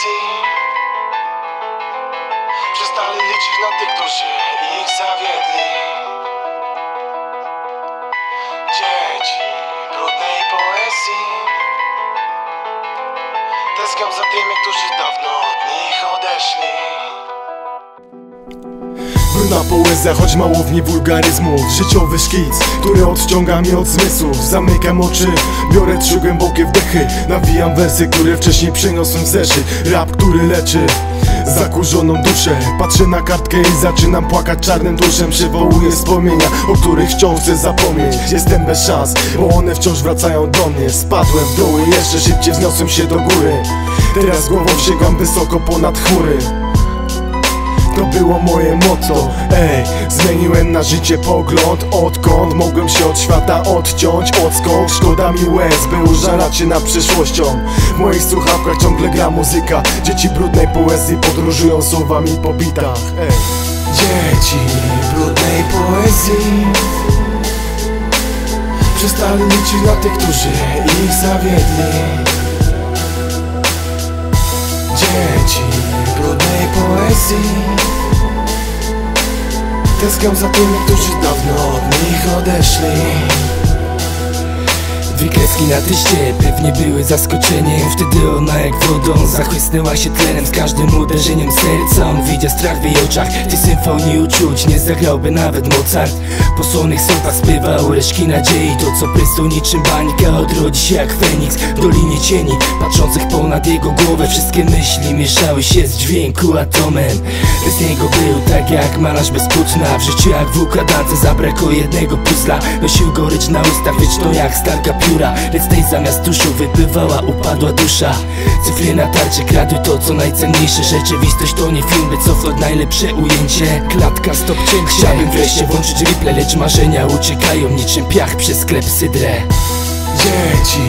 poezji Przestali liczyć na tych, którzy ich zawiedli. Dzieci brudnej poezji. Tęsknią za tymi, którzy dawno od nich odeszli Brudna poezja, choć mało w niej wulgaryzmów Życiowy szkic, który odciąga mnie od zmysłów. Zamykam oczy, biorę trzy głębokie wdechy Nawijam wersy, które wcześniej przeniosłem w zeszyt Rap, który leczy zakurzoną duszę. Patrzę na kartkę i zaczynam płakać czarnym duszem. Przywołuję wspomnienia, o których wciąż chcę zapomnieć. Jestem bez szans, bo one wciąż wracają do mnie. Spadłem w dół i jeszcze szybciej wzniosłem się do góry. Teraz głową sięgam wysoko ponad chmury to było moje motto. Ej, zmieniłem na życie pogląd. Odkąd mogłem się od świata odciąć? Odskąd? Szkoda mi łez, by użalać się nad przyszłością. W moich słuchawkach ciągle gra muzyka. Dzieci brudnej poezji podróżują słowami po bitach. Ej. Dzieci brudnej poezji Przestali liczyć na tych, którzy ich zawiedli. Dzieci brudnej poezji Tęsknią za tymi, którzy dawno od nich odeszli Dwie kreski na teście pewnie były zaskoczeniem Wtedy ona jak wodą zachłysnęła się tlenem. Z każdym uderzeniem serca on widział strach w jej oczach. Tej symfonii uczuć nie zagrałby nawet Mozart. Po słonych sądach spływał reszki nadziei. To co prysł niczym bańka odrodzi się jak Feniks. W dolinie cieni patrzących ponad jego głowę Wszystkie myśli mieszały się z dźwięku atomem. Bez niego był tak jak malarz bez płótna. W życiu jak w układance zabrakło jednego puzla. Nosił gorycz na ustach wieczną jak starka Lecz tej zamiast tuszu wypływała upadła dusza. Cyfry na tarczy kradły to co najcenniejsze. Rzeczywistość to nie film, by cofnąć najlepsze ujęcie. Klatka stop cięcie. Chciałbym wreszcie włączyć replay, lecz marzenia uciekają niczym piach przez sklep sydrę Dzieci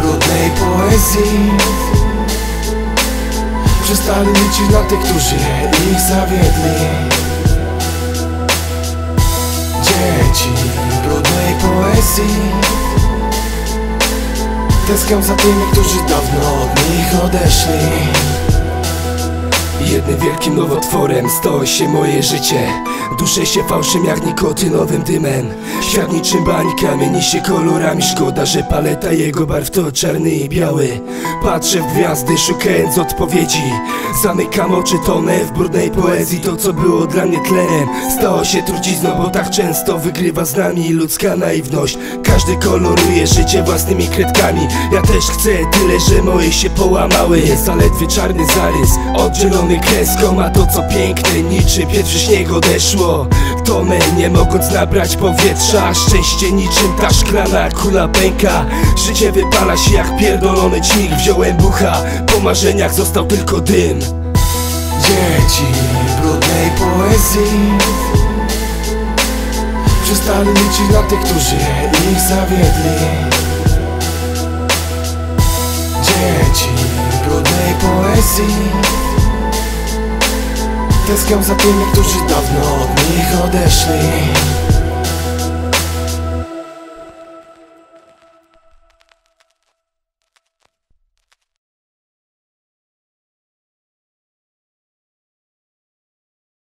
brudnej poezji Przestali liczyć na tych, którzy ich zawiedli. Dzieci brudnej poezji Tęsknią za tymi, którzy dawno od nich odeszli. Jednym wielkim nowotworem stało się moje życie Duszę się fałszem jak nikotynowym dymem. Świat niczym bańka mieni się kolorami. Szkoda, że paleta jego barw to czarny i biały. Patrzę w gwiazdy szukając odpowiedzi. Zamykam oczy, tonę w brudnej poezji. To co było dla mnie tlenem Stało się trucizną, bo tak często wygrywa z nami ludzka naiwność. Każdy koloruje życie własnymi kredkami. Ja też chcę tyle, że moje się połamały. Zaledwie czarny zarys oddzielony kreską A to co piękne niczym pierwszy śnieg odeszło Tonę nie mogąc nabrać powietrza. Szczęście niczym ta szklana kula pęka. Życie wypala się jak pierdolony ćmig Wziąłem bucha, po marzeniach został tylko dym. Dzieci brudnej poezji. Przestali liczyć na tych, którzy ich zawiedli. Dzieci brudnej poezji Tęsknią za tymi, którzy dawno od nich odeszli